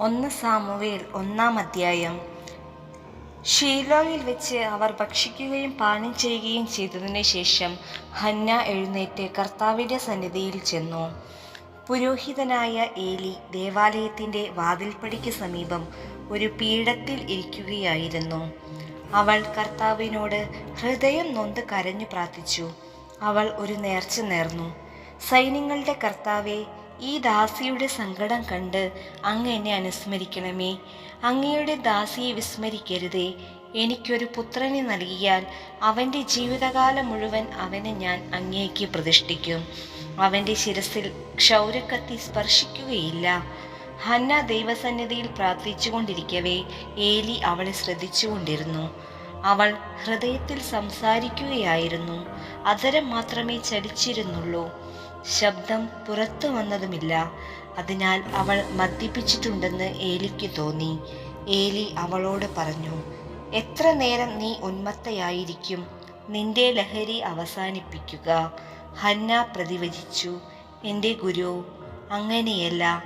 ഒന്ന് സാമുവേൽ ഒന്നാം അധ്യായം. ഷീലോയിൽ വെച്ച് അവർ ഭക്ഷിക്കുകയും പാനം ചെയ്യുകയും ചെയ്തതിനു ശേഷം ഹന്ന എഴുന്നേറ്റ് കർത്താവിന്റെ സന്നിധിയിൽ ചെന്നു. പുരോഹിതനായ ഏലി ദേവാലയത്തിന്റെ വാതിൽപ്പടിക്ക് സമീപം ഒരു പീഠത്തിൽ ഇരിക്കുകയായിരുന്നു. അവൾ കർത്താവിനോട് ഹൃദയം നൊന്ത് കരഞ്ഞു പ്രാർത്ഥിച്ചു. അവൾ ഒരു നേർച്ച നേർന്നു. സൈന്യങ്ങളുടെ കർത്താവെ ഈ ദാസിയുടെ സങ്കടം കണ്ട് അങ്ങ് എന്നെ അനുസ്മരിക്കണമേ. അങ്ങയുടെ ദാസിയെ വിസ്മരിക്കരുതേ. എനിക്കൊരു പുത്രനെ നൽകിയാൽ അവന്റെ ജീവിതകാലം മുഴുവൻ അവനെ ഞാൻ അങ്ങേക്ക് പ്രതിഷ്ഠിക്കും. അവന്റെ ശിരസിൽ ക്ഷൗരക്കത്തി സ്പർശിക്കുകയില്ല. ഹന്ന ദൈവസന്നിധിയിൽ പ്രാർത്ഥിച്ചുകൊണ്ടിരിക്കവേ ഏലി അവളെ ശ്രദ്ധിച്ചുകൊണ്ടിരുന്നു. അവൾ ഹൃദയത്തിൽ സംസാരിക്കുകയായിരുന്നു. അതരം മാത്രമേ ചലിച്ചിരുന്നുള്ളൂ. ശബ്ദം പുറത്തു വന്നതുമില്ല. അതിനാൽ അവൾ മദ്യപിച്ചിട്ടുണ്ടെന്ന് ഏലിക്ക് തോന്നി. ഏലി അവളോട് പറഞ്ഞു എത്ര നേരം നീ ഉന്മത്തയായിരിക്കും? നിന്റെ ലഹരി അവസാനിപ്പിക്കുക. ഹന്ന പ്രതിവചിച്ചു എന്റെ ഗുരു അങ്ങനെയല്ല.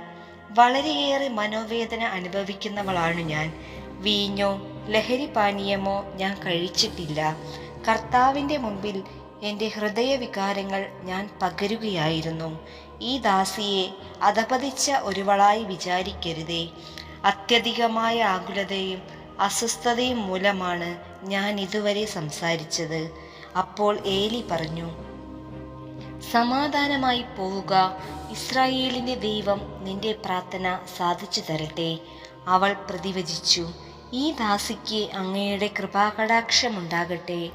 വളരെയേറെ മനോവേദന അനുഭവിക്കുന്നവളാണ് ഞാൻ. വീഞ്ഞോ ലഹരി പാനീയമോ ഞാൻ കഴിച്ചിട്ടില്ല. കർത്താവിന്റെ മുമ്പിൽ എന്റെ ഹൃദയവികാരങ്ങൾ ഞാൻ പകരുകയായിരുന്നു. ഈ ദാസിയെ അധപതിച്ച ഒരുവളായി വിചാരിക്കരുതേ. അത്യധികമായ ആകുലതയും അസ്വസ്ഥതയും മൂലമാണ് ഞാൻ ഇതുവരെ സംസാരിച്ചത്. അപ്പോൾ ഏലി പറഞ്ഞു സമാധാനമായി പോവുക. ഇസ്രായേലിന്റെ ദൈവം നിന്റെ പ്രാർത്ഥന സാധിച്ചു തരട്ടെ. അവൾ പ്രതിവചിച്ചു ഈ ദാസിക്ക് അങ്ങയുടെ കൃപാകടാക്ഷമുണ്ടാകട്ടെ.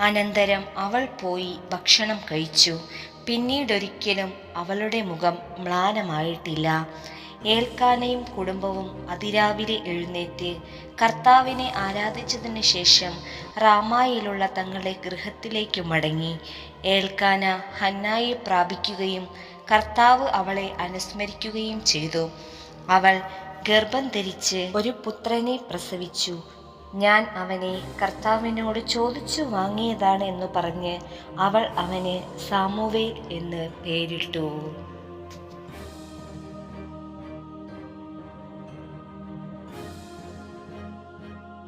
അനന്തരം അവൾ പോയി ഭക്ഷണം കഴിച്ചു. പിന്നീടൊരിക്കലും അവളുടെ മുഖം മ്ലാനമായിട്ടില്ല. ഏൽക്കാനയും കുടുംബവും അതിരാവിലെ എഴുന്നേറ്റ് കർത്താവിനെ ആരാധിച്ചതിന് ശേഷം റാമായിലുള്ള തങ്ങളുടെ ഗൃഹത്തിലേക്ക് മടങ്ങി. ഏൽക്കാന ഹന്നായെ പ്രാപിക്കുകയും കർത്താവ് അവളെ അനുസ്മരിക്കുകയും ചെയ്തു. അവൾ ഗർഭം ധരിച്ച് ഒരു പുത്രനെ പ്രസവിച്ചു. ഞാൻ അവനെ കർത്താവിനോട് ചോദിച്ചു വാങ്ങിയതാണ് എന്ന് പറഞ്ഞ് അവൾ അവന് സാമുവേൽ എന്ന് പേരിട്ടു.